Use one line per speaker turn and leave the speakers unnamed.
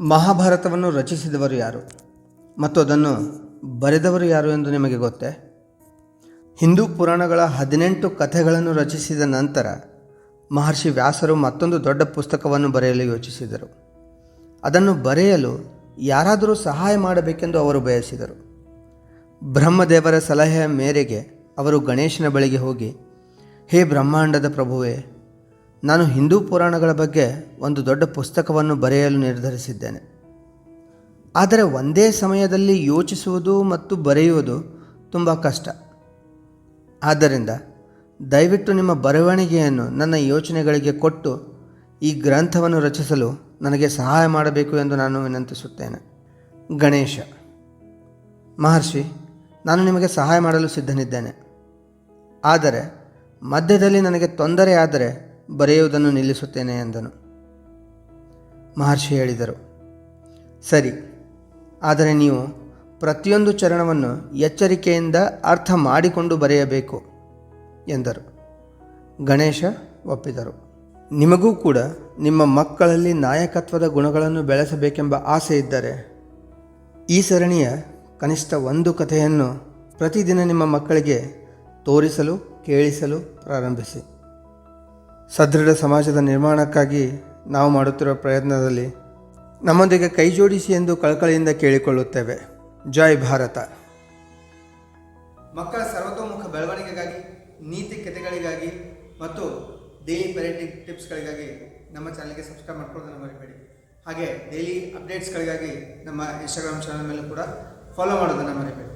ಮಹಾಭಾರತವನ್ನು ರಚಿಸಿದವರು ಯಾರು ಮತ್ತು ಅದನ್ನು ಬರೆದವರು ಯಾರು ಎಂದು ನಿಮಗೆ ಗೊತ್ತೇ? ಹಿಂದೂ ಪುರಾಣಗಳ ಹದಿನೆಂಟು ಕಥೆಗಳನ್ನು ರಚಿಸಿದ ನಂತರ ಮಹರ್ಷಿ ವ್ಯಾಸರು ಮತ್ತೊಂದು ದೊಡ್ಡ ಪುಸ್ತಕವನ್ನು ಬರೆಯಲು ಯೋಚಿಸಿದರು. ಅದನ್ನು ಬರೆಯಲು ಯಾರಾದರೂ ಸಹಾಯ ಮಾಡಬೇಕೆಂದು ಅವರು ಬಯಸಿದರು. ಬ್ರಹ್ಮದೇವರ ಸಲಹೆಯ ಮೇರೆಗೆ ಅವರು ಗಣೇಶನ ಬಳಿಗೆ ಹೋಗಿ, ಹೇ ಬ್ರಹ್ಮಾಂಡದ ಪ್ರಭುವೇ ನಾನು ಹಿಂದೂ ಪುರಾಣಗಳ ಬಗ್ಗೆ ಒಂದು ದೊಡ್ಡ ಪುಸ್ತಕವನ್ನು ಬರೆಯಲು ನಿರ್ಧರಿಸಿದ್ದೇನೆ. ಆದರೆ ಒಂದೇ ಸಮಯದಲ್ಲಿ ಯೋಚಿಸುವುದು ಮತ್ತು ಬರೆಯುವುದು ತುಂಬ ಕಷ್ಟ. ಆದ್ದರಿಂದ ದಯವಿಟ್ಟು ನಿಮ್ಮ ಬರವಣಿಗೆಯನ್ನು ನನ್ನ ಯೋಚನೆಗಳಿಗೆ ಕೊಟ್ಟು ಈ ಗ್ರಂಥವನ್ನು ರಚಿಸಲು ನನಗೆ ಸಹಾಯ ಮಾಡಬೇಕು ಎಂದು ನಾನು ವಿನಂತಿಸುತ್ತೇನೆ. ಗಣೇಶ, ಮಹರ್ಷಿ, ನಾನು ನಿಮಗೆ ಸಹಾಯ ಮಾಡಲು ಸಿದ್ಧನಿದ್ದೇನೆ. ಆದರೆ ಮಧ್ಯದಲ್ಲಿ ನನಗೆ ತೊಂದರೆಯಾದರೆ ಬರೆಯುವುದನ್ನು ನಿಲ್ಲಿಸುತ್ತೇನೆ ಎಂದನು. ಮಹರ್ಷಿ ಹೇಳಿದರು, ಸರಿ, ಆದರೆ ನೀವು ಪ್ರತಿಯೊಂದು ಚರಣವನ್ನು ಎಚ್ಚರಿಕೆಯಿಂದ ಅರ್ಥ ಮಾಡಿಕೊಂಡು ಬರೆಯಬೇಕು ಎಂದರು. ಗಣೇಶ ಒಪ್ಪಿದರು, ನಿಮಗೂ ಕೂಡ ನಿಮ್ಮ ಮಕ್ಕಳಲ್ಲಿ ನಾಯಕತ್ವದ ಗುಣಗಳನ್ನು ಬೆಳೆಸಬೇಕೆಂಬ ಆಸೆ ಇದ್ದರೆ ಈ ಸರಣಿಯ ಕನಿಷ್ಠ ಒಂದು ಕಥೆಯನ್ನು ಪ್ರತಿದಿನ ನಿಮ್ಮ ಮಕ್ಕಳಿಗೆ ತೋರಿಸಲು, ಕೇಳಿಸಲು ಪ್ರಾರಂಭಿಸಿ. ಸದೃಢ ಸಮಾಜದ ನಿರ್ಮಾಣಕ್ಕಾಗಿ ನಾವು ಮಾಡುತ್ತಿರುವ ಪ್ರಯತ್ನದಲ್ಲಿ ನಮ್ಮೊಂದಿಗೆ ಕೈಜೋಡಿಸಿ ಎಂದು ಕಳಕಳಿಯಿಂದ ಕೇಳಿಕೊಳ್ಳುತ್ತೇವೆ. ಜೈ ಭಾರತ. ಮಕ್ಕಳ ಸರ್ವತೋಮುಖ ಬೆಳವಣಿಗೆಗಾಗಿ, ನೀತಿ ಕಥೆಗಳಿಗಾಗಿ ಮತ್ತು ಡೈಲಿ ಪೇರೆಂಟಿಂಗ್ ಟಿಪ್ಸ್ಗಳಿಗಾಗಿ ನಮ್ಮ ಚಾನಲ್ಗೆ ಸಬ್ಸ್ಕ್ರೈಬ್ ಮಾಡ್ಕೊಳ್ಳೋದನ್ನು ಮರಿಬೇಡಿ. ಹಾಗೆ ಡೈಲಿ ಅಪ್ಡೇಟ್ಸ್ಗಳಿಗಾಗಿ ನಮ್ಮ ಇನ್ಸ್ಟಾಗ್ರಾಮ್ ಚಾನಲ್ ಮೇಲೂ ಕೂಡ ಫಾಲೋ ಮಾಡೋದನ್ನು ಮರಿಬೇಡಿ.